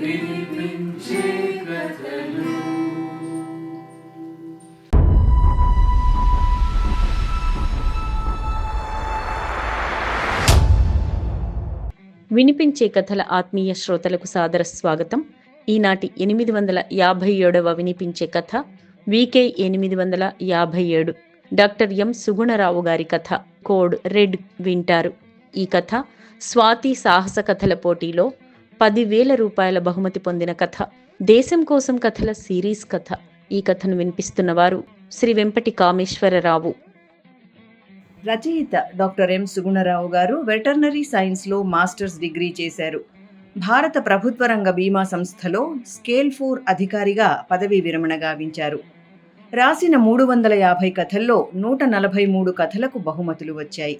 వినిపించే కథలు వినిపించే కథల ఆత్మీయ శ్రోతలకు సాదర స్వాగతం. ఈనాటి ఎనిమిది వందల యాభై ఏడవ వినిపించే కథ వికే ఎనిమిది వందల యాభై ఏడు. డాక్టర్ ఎం సుగుణరావు గారి కథ కోడ్ రెడ్ వింటారు. ఈ కథ స్వాతి సాహస కథల పోటీలో పదివేల రూపాయల బహుమతి పొందిన కథ. దేశం కోసం కథల సిరీస్ కథ. ఈ కథను వినిపిస్తున్నవారు శ్రీ వెంపటి కామేశ్వరరావు రచయిత డాక్టర్ ఎం. సుగుణరావు గారు వెటర్నరీ సైన్స్లో మాస్టర్స్ డిగ్రీ చేశారు. భారత ప్రభుత్వ రంగ బీమా సంస్థలో స్కేల్ ఫోర్ అధికారిగా పదవీ విరమణ గావించారు. రాసిన మూడు వందల యాభై కథల్లో నూట నలభై మూడు కథలకు బహుమతులు వచ్చాయి.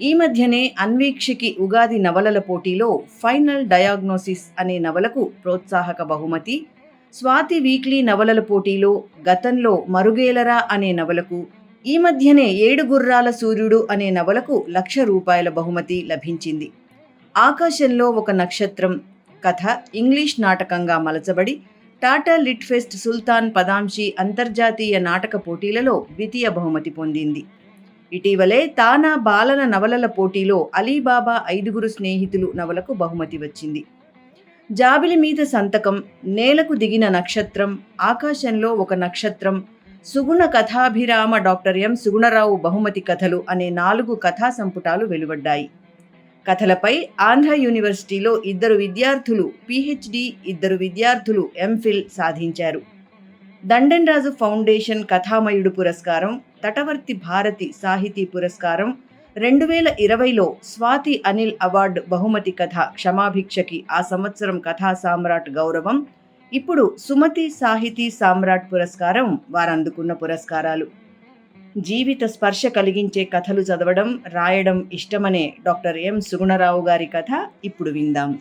ఈ మధ్యనే అన్వీక్షికి ఉగాది నవలల పోటీలో ఫైనల్ డయాగ్నోసిస్ అనే నవలకు ప్రోత్సాహక బహుమతి స్వాతి వీక్లీ నవలల పోటీలో గతంలో మరుగేలరా అనే నవలకు ఈ మధ్యనే ఏడు గుర్రాల సూర్యుడు అనే నవలకు లక్ష రూపాయల బహుమతి లభించింది. ఆకాశంలో ఒక నక్షత్రం కథ ఇంగ్లీష్ నాటకంగా మలచబడి టాటా లిట్ ఫెస్ట్ సుల్తాన్ పదాంశి అంతర్జాతీయ నాటక పోటీలలో ద్వితీయ బహుమతి పొందింది. ఇటీవలే తానా బాలల నవలల పోటీలో అలీబాబా ఐదుగురు స్నేహితులు నవలకు బహుమతి వచ్చింది. జాబిలి మీద సంతకం నేలకు దిగిన నక్షత్రం ఆకాశంలో ఒక నక్షత్రం సుగుణ కథాభిరామ డాక్టర్ ఎం. సుగుణరావు బహుమతి కథలు అనే నాలుగు కథా సంపుటాలు వెలువడ్డాయి. కథలపై ఆంధ్ర యూనివర్సిటీలో ఇద్దరు విద్యార్థులు పిహెచ్డి ఇద్దరు విద్యార్థులు ఎంఫిల్ సాధించారు. దండెన్రాజు ఫౌండేషన్ కథామయుడు పురస్కారం తటవర్తి భారతి సాహితీ పురస్కారం రెండు వేల ఇరవైలో స్వాతి అనిల్ అవార్డు బహుమతి కథ క్షమాభిక్షకి ఆ సంవత్సరం కథా సామ్రాట్ గౌరవం. ఇప్పుడు సుమతి సాహితీ సామ్రాట్ పురస్కారం వారందుకున్న పురస్కారాలు. జీవిత స్పర్శ కలిగించే కథలు చదవడం రాయడం ఇష్టమనే డాక్టర్ ఎం సుగుణరావు గారి కథ ఇప్పుడు విందాం.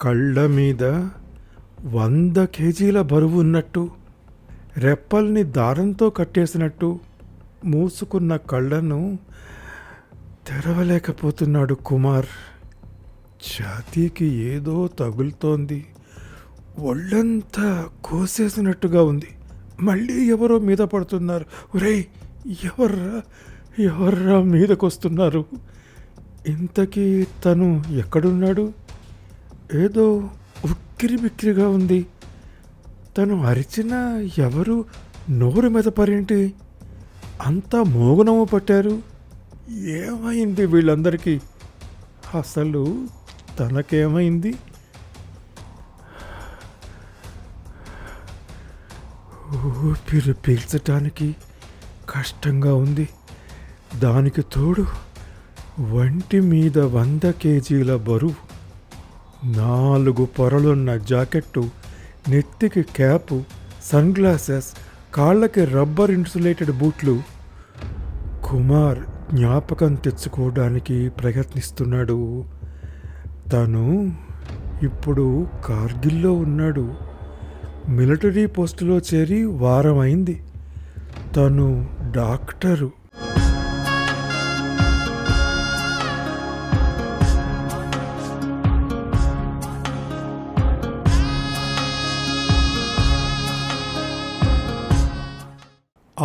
కళ్ళ మీద వంద కేజీల బరువు ఉన్నట్టు రెప్పల్ని దారంతో కట్టేసినట్టు మూసుకున్న కళ్ళను తెరవలేకపోతున్నాడు కుమార్. ఛాతీకి ఏదో తగులుతోంది. ఒళ్ళంతా కోసేసినట్టుగా ఉంది. మళ్ళీ ఎవరో మీద పడుతున్నారు. ఒరేయ్ ఎవర్రా ఎవర్రా మీదకొస్తున్నారు? ఇంతకీ తను ఎక్కడున్నాడు? ఏదో ఉక్కిరి బిక్కిరిగా ఉంది. తను అరిచినా ఎవరు నోరు మెదపరేంటి అంతా మోగునము పట్టారు. ఏమైంది వీళ్ళందరికీ? అసలు తనకేమైంది? ఊపిరి పీల్చటానికి కష్టంగా ఉంది. దానికి తోడు వంటి మీద వంద కేజీల బరువు. నాలుగు పొరలున్న జాకెట్టు నెత్తికి క్యాపు సన్ గ్లాసెస్ కాళ్ళకి రబ్బర్ ఇన్సులేటెడ్ బూట్లు కుమార్ జ్ఞాపకం తెచ్చుకోవడానికి ప్రయత్నిస్తున్నాడు. తను ఇప్పుడు కార్గిల్లో ఉన్నాడు. మిలిటరీ పోస్టులో చేరి వారం అయింది తను డాక్టరు.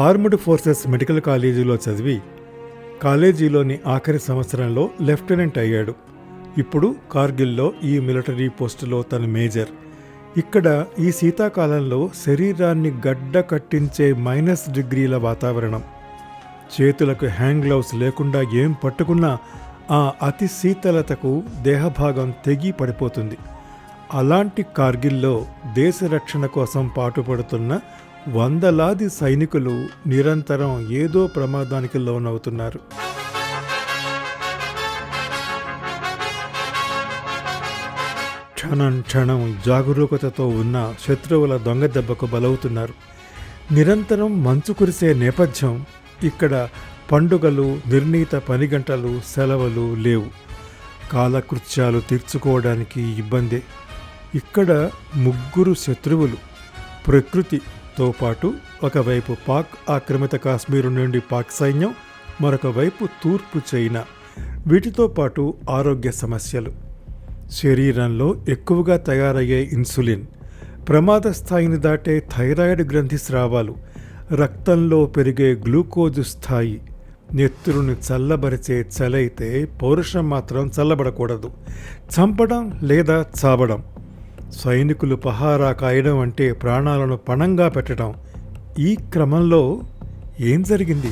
ఆర్మ్డ్ ఫోర్సెస్ మెడికల్ కాలేజీలో చదివి కాలేజీలోని ఆఖరి సంవత్సరంలో లెఫ్టినెంట్ అయ్యాడు. ఇప్పుడు కార్గిల్లో ఈ మిలిటరీ పోస్టులో తన మేజర్. ఇక్కడ ఈ శీతాకాలంలో శరీరాన్ని గడ్డ కట్టించే మైనస్ డిగ్రీల వాతావరణం. చేతులకు హ్యాండ్ గ్లౌస్ లేకుండా ఏం పట్టుకున్నా ఆ అతి శీతలతకు దేహభాగం తెగి పడిపోతుంది. అలాంటి కార్గిల్లో దేశ రక్షణ కోసం పాటుపడుతున్న వందలాది సైనికులు నిరంతరం ఏదో ప్రమాదానికి లోనవుతున్నారు. క్షణం క్షణం జాగరూకతతో ఉన్న శత్రువుల దొంగ దెబ్బకు బలవుతున్నారు. నిరంతరం మంచు కురిసే నేపథ్యం ఇక్కడ పండుగలు నిర్ణీత పని గంటలు సెలవులు లేవు. కాలకృత్యాలు తీర్చుకోవడానికి ఇబ్బందే. ఇక్కడ ముగ్గురు శత్రువులు ప్రకృతి తో పాటు ఒకవైపు పాక్ ఆక్రమిత కాశ్మీరు నుండి పాక్ సైన్యం మరొక వైపు తూర్పు చైనా. వీటితో పాటు ఆరోగ్య సమస్యలు. శరీరంలో ఎక్కువగా తయారయ్యే ఇన్సులిన్ ప్రమాద స్థాయిని దాటే థైరాయిడ్ గ్రంథి స్రావాలు రక్తంలో పెరిగే గ్లూకోజ్ స్థాయి నెత్తురుని చల్లబరిచే చలైతే పౌరుషం మాత్రం చల్లబడకూడదు. చంపడం లేదా చావడం. సైనికులు పహారా కాయడం అంటే ప్రాణాలను పణంగా పెట్టడం. ఈ క్రమంలో ఏం జరిగింది?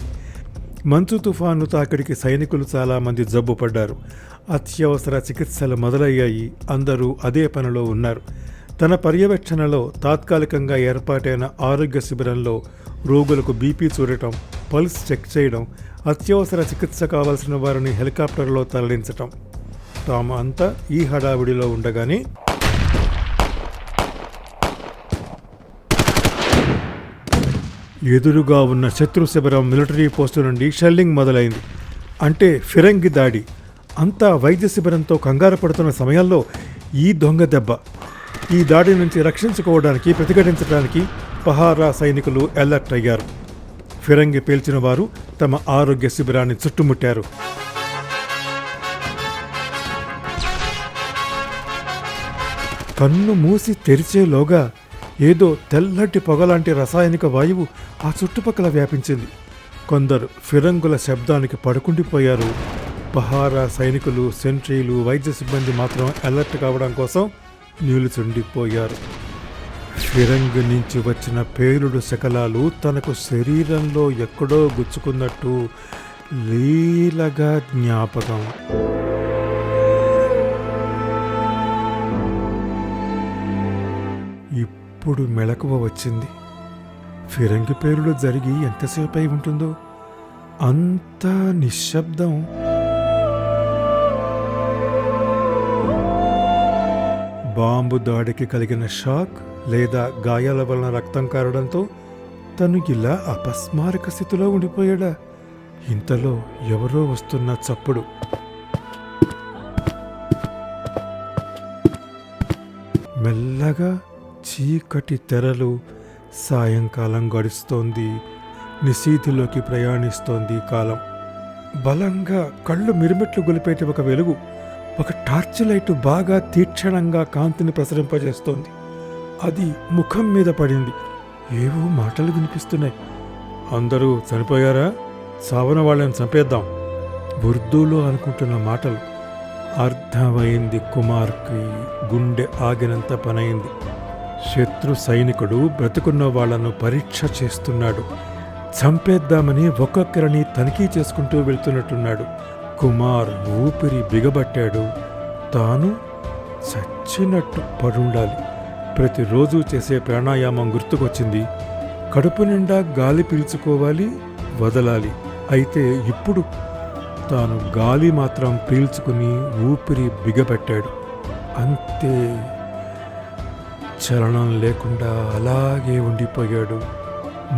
మంచు తుఫాను తాకిడికి సైనికులు చాలామంది జబ్బు పడ్డారు. అత్యవసర చికిత్సలు మొదలయ్యాయి. అందరూ అదే పనిలో ఉన్నారు. తన పర్యవేక్షణలో తాత్కాలికంగా ఏర్పాటైన ఆరోగ్య శిబిరంలో రోగులకు బీపీ చూడటం పల్స్ చెక్ చేయడం అత్యవసర చికిత్స కావాల్సిన వారిని హెలికాప్టర్లో తరలించటం. తాము అంతా ఈ హడావిడిలో ఉండగానే ఎదురుగా ఉన్న శత్రు శిబిరం మిలిటరీ పోస్టు నుండి షెల్లింగ్ మొదలైంది. అంటే ఫిరంగి దాడి. అంతా వైద్య శిబిరంతో కంగారు పడుతున్న సమయంలో ఈ దొంగ దెబ్బ. ఈ దాడి నుంచి రక్షించుకోవడానికి ప్రతిఘటించడానికి పహారా సైనికులు అలర్ట్ అయ్యారు. ఫిరంగి పేల్చిన వారు తమ ఆరోగ్య శిబిరాన్ని చుట్టుముట్టారు. కన్ను మూసి తెరిచేలోగా ఏదో తెల్లటి పొగలాంటి రసాయనిక వాయువు ఆ చుట్టుపక్కల వ్యాపించింది. కొందరు ఫిరంగుల శబ్దానికి పడుకుండిపోయారు. పహారా సైనికులు సెంట్రీలు వైద్య సిబ్బంది మాత్రం అలర్ట్ కావడం కోసం నిలుచుండిపోయారు. ఫిరంగు నుంచి వచ్చిన పేలుడు శకలాలు తనకు శరీరంలో ఎక్కడో గుచ్చుకున్నట్టు లీలగా జ్ఞాపకం. అప్పుడు మెలకువ వచ్చింది. ఫిరంగి పేరులో జరిగి ఎంతసేపు అయి ఉంటుందో అంత నిశ్శబ్దం. బాంబు దాడికి కలిగిన షాక్ లేదా గాయాల వలన రక్తం కారడంతో తను ఇలా అపస్మారక స్థితిలో ఉండిపోయాడా? ఇంతలో ఎవరో వస్తున్న చప్పుడు. మెల్లగా చీకటి తెరలు సాయంకాలం గడుస్తోంది. నిశీతిలోకి ప్రయాణిస్తోంది కాలం. బలంగా కళ్ళు మిరుమిట్లు గొలిపేటి ఒక వెలుగు ఒక టార్చ్ లైట్ బాగా తీక్షణంగా కాంతిని ప్రసరింపజేస్తోంది. అది ముఖం మీద పడింది. ఏవో మాటలు వినిపిస్తున్నాయి. అందరూ చనిపోయారా? సావన వాళ్ళని చంపేద్దాం. ఉర్దూలో అనుకుంటున్న మాటలు. అర్థమైంది కుమార్కి గుండె ఆగినంత పనైంది. శత్రు సైనికుడు బ్రతుకున్న వాళ్ళను పరీక్ష చేస్తున్నాడు. చంపేద్దామని ఒక్కొక్కరిని తనిఖీ చేసుకుంటూ వెళ్తున్నట్టున్నాడు. కుమార్ ఊపిరి బిగబట్టాడు. తాను చచ్చినట్టు పడుండాలి. ప్రతిరోజు చేసే ప్రాణాయామం గుర్తుకొచ్చింది. కడుపు నిండా గాలి పీల్చుకోవాలి వదలాలి. అయితే ఇప్పుడు తాను గాలి మాత్రం పీల్చుకుని ఊపిరి బిగబెట్టాడు. అంతే. చలనం లేకుండా అలాగే ఉండిపోయాడు.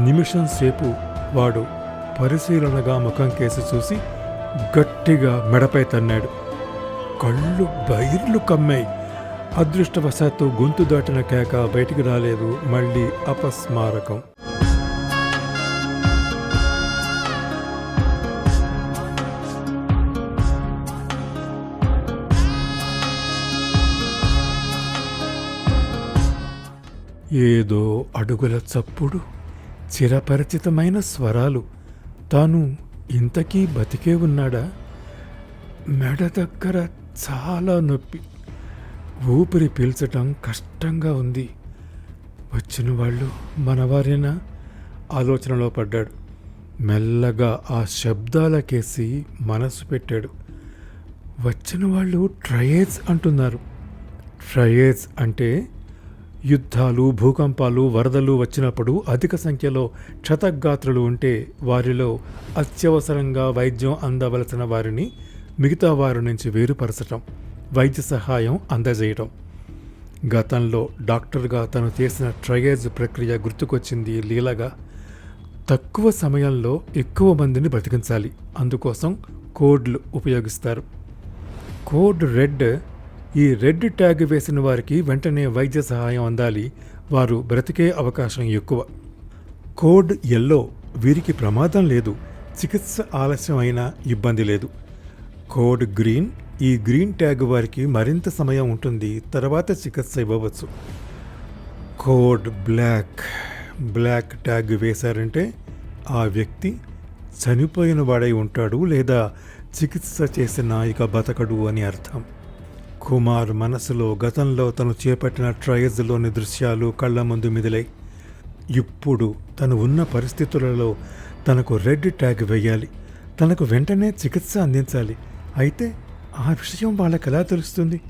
నిమిషం సేపు వాడు పరిశీలనగా ముఖం కేసి చూసి గట్టిగా మెడపై తన్నాడు. కళ్ళు బైర్లు కమ్మాయి. అదృష్టవశాత్తు గొంతు దాటిన కేక బయటికి రాలేదు. మళ్ళీ అపస్మారకం. ఏదో అడుగుల చప్పుడు చిరపరిచితమైన స్వరాలు. తాను ఇంతకీ బతికే ఉన్నాడా? మెడ దగ్గర చాలా నొప్పి. ఊపిరి పీల్చటం కష్టంగా ఉంది. వచ్చిన వాళ్ళు మనవారేనా? ఆలోచనలో పడ్డాడు. మెల్లగా ఆ శబ్దాలకేసి మనసు పెట్టాడు. వచ్చిన వాళ్ళు ట్రయేజ్ అంటున్నారు. ట్రయేజ్ అంటే యుద్ధాలు భూకంపాలు వరదలు వచ్చినప్పుడు అధిక సంఖ్యలో క్షతగాత్రులు ఉంటే వారిలో అత్యవసరంగా వైద్యం అందవలసిన వారిని మిగతా వారి నుంచి వేరుపరచటం వైద్య సహాయం అందజేయటం. గతంలో డాక్టర్గా తను చేసిన ట్రయేజ్ ప్రక్రియ గుర్తుకొచ్చింది లీలగా. తక్కువ సమయంలో ఎక్కువ మందిని బ్రతికించాలి అందుకోసం కోడ్లు ఉపయోగిస్తారు. కోడ్ రెడ్ ఈ రెడ్ ట్యాగ్ వేసిన వారికి వెంటనే వైద్య సహాయం అందాలి. వారు బ్రతికే అవకాశం ఎక్కువ. కోడ్ ఎల్లో వీరికి ప్రమాదం లేదు. చికిత్స ఆలస్యం అయినా ఇబ్బంది లేదు. కోడ్ గ్రీన్ ఈ గ్రీన్ ట్యాగ్ వారికి మరింత సమయం ఉంటుంది. తర్వాత చికిత్స ఇవ్వవచ్చు. కోడ్ బ్లాక్ బ్లాక్ ట్యాగ్ వేశారంటే ఆ వ్యక్తి చనిపోయిన వాడై ఉంటాడు లేదా చికిత్స చేసిన ఇక బతకడు అని అర్థం. కుమార్ మనసులో గతంలో తను చేపట్టిన ట్రయల్స్లోని దృశ్యాలు కళ్ళ ముందు మిదిలై ఇప్పుడు తను ఉన్న పరిస్థితులలో తనకు రెడ్ ట్యాగ్ వేయాలి. తనకు వెంటనే చికిత్స అందించాలి. అయితే ఆ విషయం వాళ్ళకి ఎలా తెలుస్తుంది?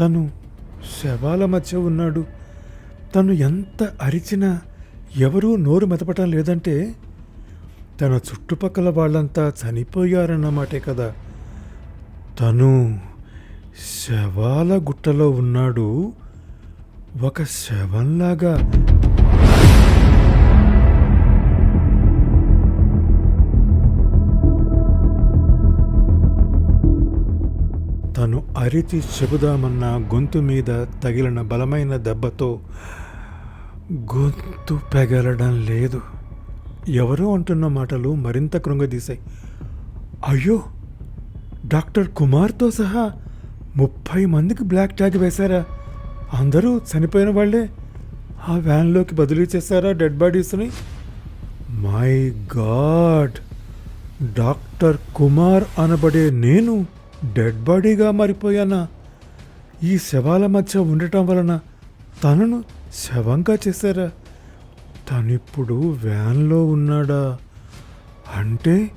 తను శవాల మధ్య ఉన్నాడు. తను ఎంత అరిచినా ఎవరూ నోరు మెదపటం లేదంటే తన చుట్టుపక్కల వాళ్ళంతా చనిపోయారన్నమాటే కదా. తను శవాల గుట్టలో ఉన్నాడు ఒక శవంలాగా. తను అరిచి చెబుదామన్న గొంతు మీద తగిలిన బలమైన దెబ్బతో గొంతు పెగలడం లేదు. ఎవరో అంటున్న మాటలు మరింత కృంగదీశాయి. అయ్యో డాక్టర్ కుమార్తో సహా ముప్పై మందికి బ్లాక్ ట్యాగ్ వేశారా? అందరూ చనిపోయిన వాళ్ళే. ఆ వ్యాన్లోకి బదిలీ చేశారా dead బాడీస్ని? My God! Doctor Kumar అనబడే నేను డెడ్ బాడీగా మారిపోయానా? ఈ శవాల మధ్య ఉండటం వలన తనను శవంగా చేశారా? తనిప్పుడు వ్యాన్లో ఉన్నాడా? అంటే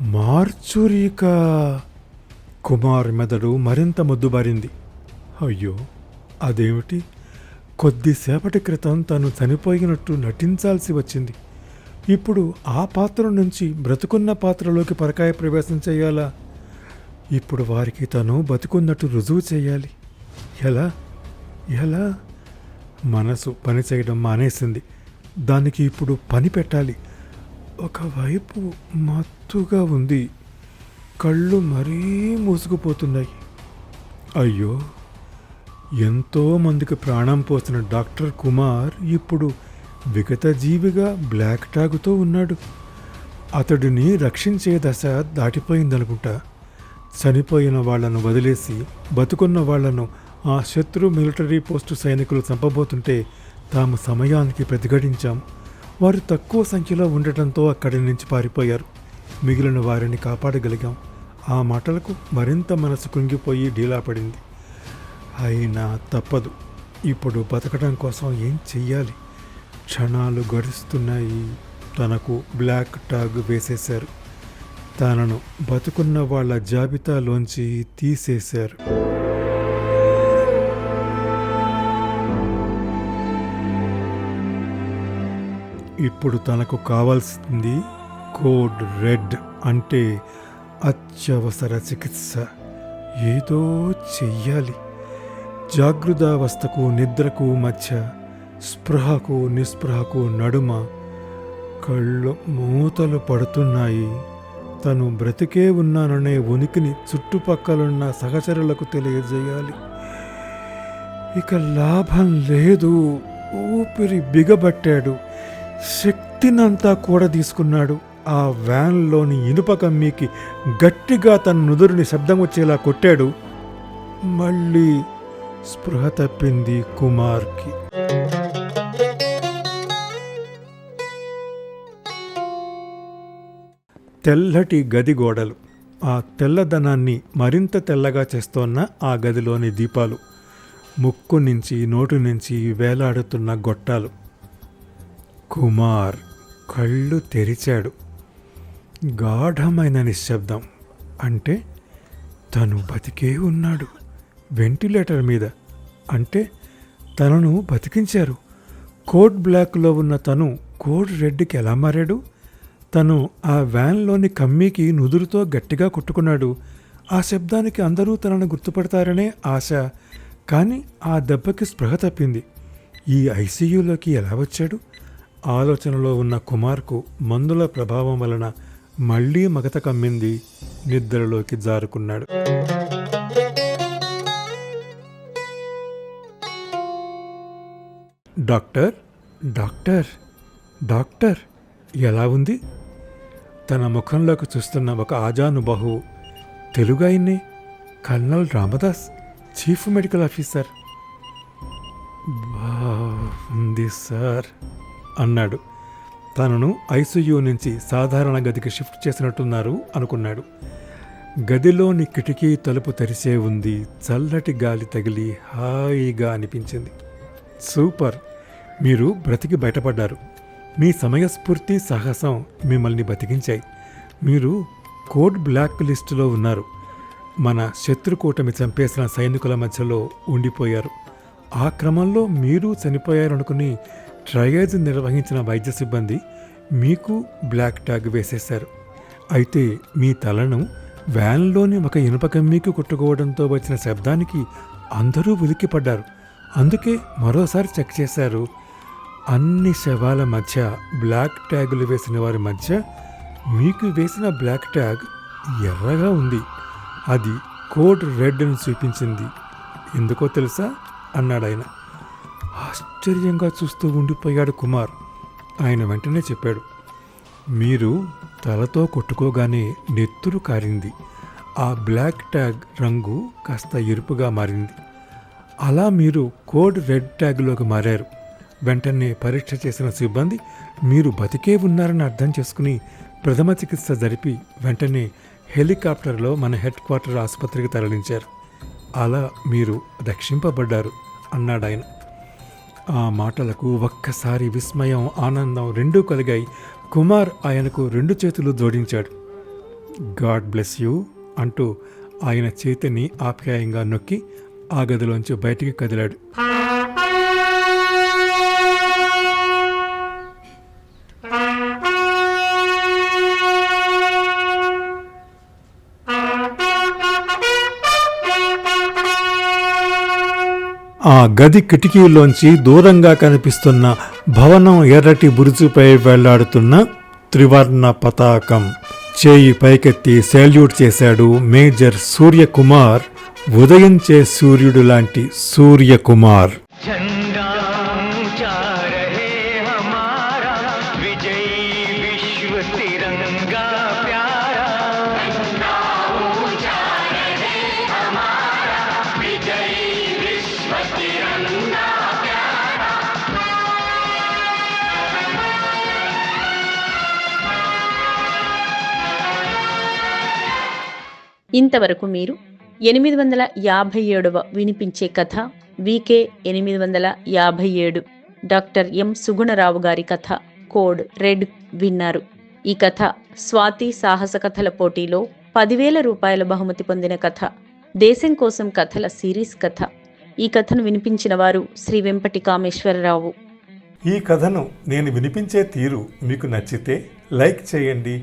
మార్చురీకా! కుమార్ మెదడు మరింత మొద్దుబారింది అయ్యో అదేమిటి? కొద్దిసేపటి క్రితం తను చనిపోయినట్టు నటించాల్సి వచ్చింది. ఇప్పుడు ఆ పాత్ర నుంచి బ్రతుకున్న పాత్రలోకి పరకాయ ప్రవేశం చేయాలా? ఇప్పుడు వారికి తను బతుకున్నట్టు రుజువు చేయాలి. ఎలా? ఎలా? మనసు పని చేయడం మానేసింది. దానికి ఇప్పుడు పని పెట్టాలి. ఒకవైపు మత్తుగా ఉంది. కళ్ళు మరీ మూసుకుపోతున్నాయి. అయ్యో ఎంతో మందికి ప్రాణం పోసిన డాక్టర్ కుమార్ ఇప్పుడు విగత జీవిగా బ్లాక్ టాగుతో ఉన్నాడు. అతడిని రక్షించే దశ దాటిపోయిందనుకుంటా. చనిపోయిన వాళ్ళను వదిలేసి బతుకున్న వాళ్ళను ఆ శత్రు మిలిటరీ పోస్టు సైనికులు చంపబోతుంటే తాము సమయానికి ప్రతిఘటించాం. వారు తక్కువ సంఖ్యలో ఉండటంతో అక్కడి నుంచి పారిపోయారు. మిగిలిన వారిని కాపాడగలిగాం. ఆ మాటలకు మరింత మనసు కుంగిపోయి ఢీలా పడింది. అయినా తప్పదు. ఇప్పుడు బతకడం కోసం ఏం చెయ్యాలి? క్షణాలు గడుస్తున్నాయి. తనకు బ్లాక్ టాగ్ వేసేశారు. తనను బతుకున్న వాళ్ళ జాబితాలోంచి తీసేశారు. ఇప్పుడు తనకు కావాల్సింది కోడ్ రెడ్ అంటే అత్యవసర చికిత్స ఏదో చెయ్యాలి. జాగృతావస్థకు నిద్రకు మధ్య స్పృహకు నిస్పృహకు నడుమ కళ్ళు మూతలు పడుతున్నాయి. తను బ్రతికే ఉన్నాననే ఉనికిని చుట్టుపక్కలున్న సహచరులకు తెలియజేయాలి. ఇక లాభం లేదు. ఊపిరి బిగబట్టాడు. శక్తినంతా కూడా తీసుకున్నాడు ఆ వ్యాన్లోని ఇనుప కమ్మీకి గట్టిగా తన నుదురుని శబ్దం వచ్చేలా కొట్టాడు. మళ్ళీ స్పృహ తప్పింది కుమార్కి. తెల్లటి గది గోడలు. ఆ తెల్లదనాన్ని మరింత తెల్లగా చేస్తోన్న ఆ గదిలోని దీపాలు. ముక్కు నుంచి నోటు నుంచి వేలాడుతున్న గొట్టాలు. కుమార్ కళ్ళు తెరిచాడు. గాఢమైన నిశ్శబ్దం అంటే తను బతికే ఉన్నాడు. వెంటిలేటర్ మీద అంటే తనను బతికించారు. కోడ్ బ్లాక్లో ఉన్న తను కోడ్ రెడ్డికి ఎలా మారాడు? తను ఆ వ్యాన్లోని కమ్మీకి నుదురుతో గట్టిగా కొట్టుకున్నాడు. ఆ శబ్దానికి అందరూ తనను గుర్తుపడతారనే ఆశ. కానీ ఆ దెబ్బకి స్పృహ తప్పింది. ఈ ఐసీయూలోకి ఎలా వచ్చాడు? ఆలోచనలో ఉన్న కుమార్కు మందుల ప్రభావం వలన మళ్ళీ మగత కమ్మింది నిద్రలోకి జారుకున్నాడు. డాక్టర్ డాక్టర్ డాక్టర్ ఎలా ఉంది? తన ముఖంలోకి చూస్తున్న ఒక ఆజానుబాహు తెలుగాయన్ని colonel Ramadas chief medical officer. బాగుంది సార్ అన్నాడు. తనను ఐసీయూ నుంచి సాధారణ గదికి షిఫ్ట్ చేసినట్టున్నారు అనుకున్నాడు. గదిలోని కిటికీ తలుపు తెరిసే ఉంది. చల్లటి గాలి తగిలి హాయిగా అనిపించింది. సూపర్! మీరు బ్రతికి బయటపడ్డారు. మీ సమయస్ఫూర్తి సాహసం మిమ్మల్ని బతికించాయి. మీరు కోడ్ బ్లాక్ లిస్టులో ఉన్నారు. మన శత్రుకూటమి చంపేసిన సైనికుల మధ్యలో ఉండిపోయారు. ఆ క్రమంలో మీరు చనిపోయారనుకుని ట్రయేజ్ నిర్వహించిన వైద్య సిబ్బంది మీకు బ్లాక్ ట్యాగ్ వేసేశారు. అయితే మీ తలను వ్యాన్లోని ఒక ఇనుప కమ్మీకి కొట్టుకోవడంతో వచ్చిన శబ్దానికి అందరూ ఉలిక్కిపడ్డారు. అందుకే మరోసారి చెక్ చేశారు. అన్ని శవాల మధ్య బ్లాక్ ట్యాగులు వేసిన వారి మధ్య మీకు వేసిన బ్లాక్ ట్యాగ్ ఎర్రగా ఉంది. అది కోడ్ రెడ్ అని చూపించింది. ఎందుకో తెలుసా? అన్నాడు ఆయన ఆశ్చర్యంగా చూస్తూ ఉండిపోయాడు కుమార్. ఆయన వెంటనే చెప్పాడు మీరు తలతో కొట్టుకోగానే నెత్తురు కారింది. ఆ బ్లాక్ ట్యాగ్ రంగు కాస్త ఎరుపుగా మారింది. అలా మీరు కోడ్ రెడ్ ట్యాగ్లోకి మారారు. వెంటనే పరీక్ష చేసిన సిబ్బంది మీరు బతికే ఉన్నారని అర్థం చేసుకుని ప్రథమ చికిత్స జరిపి వెంటనే హెలికాప్టర్లో మన హెడ్ క్వార్టర్ ఆసుపత్రికి తరలించారు. అలా మీరు రక్షింపబడ్డారు అన్నాడు ఆయన ఆ మాటలకు ఒక్కసారి విస్మయం ఆనందం రెండూ కలిగాయి. కుమార్ ఆయనకు రెండు చేతులు జోడించాడు. గాడ్ బ్లెస్ యూ అంటూ ఆయన చేతిని ఆప్యాయంగా నొక్కి ఆ గదిలోంచి బయటికి కదిలాడు. ఆ గది కిటికీలోంచి దూరంగా కనిపిస్తున్న భవనం ఎర్రటి బురుజుపై వెళ్ళాడుతున్న త్రివర్ణ పతాకం. చేయి పైకెత్తి సెల్యూట్ చేశాడు మేజర్ సూర్యకుమార్ ఉదయించే సూర్యుడు లాంటి సూర్యకుమార్. విశ్వ తిరంగా ఇంతవరకు మీరు ఎనిమిది వందల యాభై ఏడవ వినిపించే కథ వికే ఎనిమిది వందల యాభై ఏడు. డాక్టర్ ఎం సుగుణరావు గారి కథ కోడ్ రెడ్ విన్నారు. ఈ కథ స్వాతి సాహస కథల పోటీలో పదివేల రూపాయల బహుమతి పొందిన కథ దేశం కోసం కథల సిరీస్ కథ. ఈ కథను వినిపించిన వారు శ్రీ వెంపటి కామేశ్వరరావు ఈ కథను నేను వినిపించే తీరు మీకు నచ్చితే లైక్ చేయండి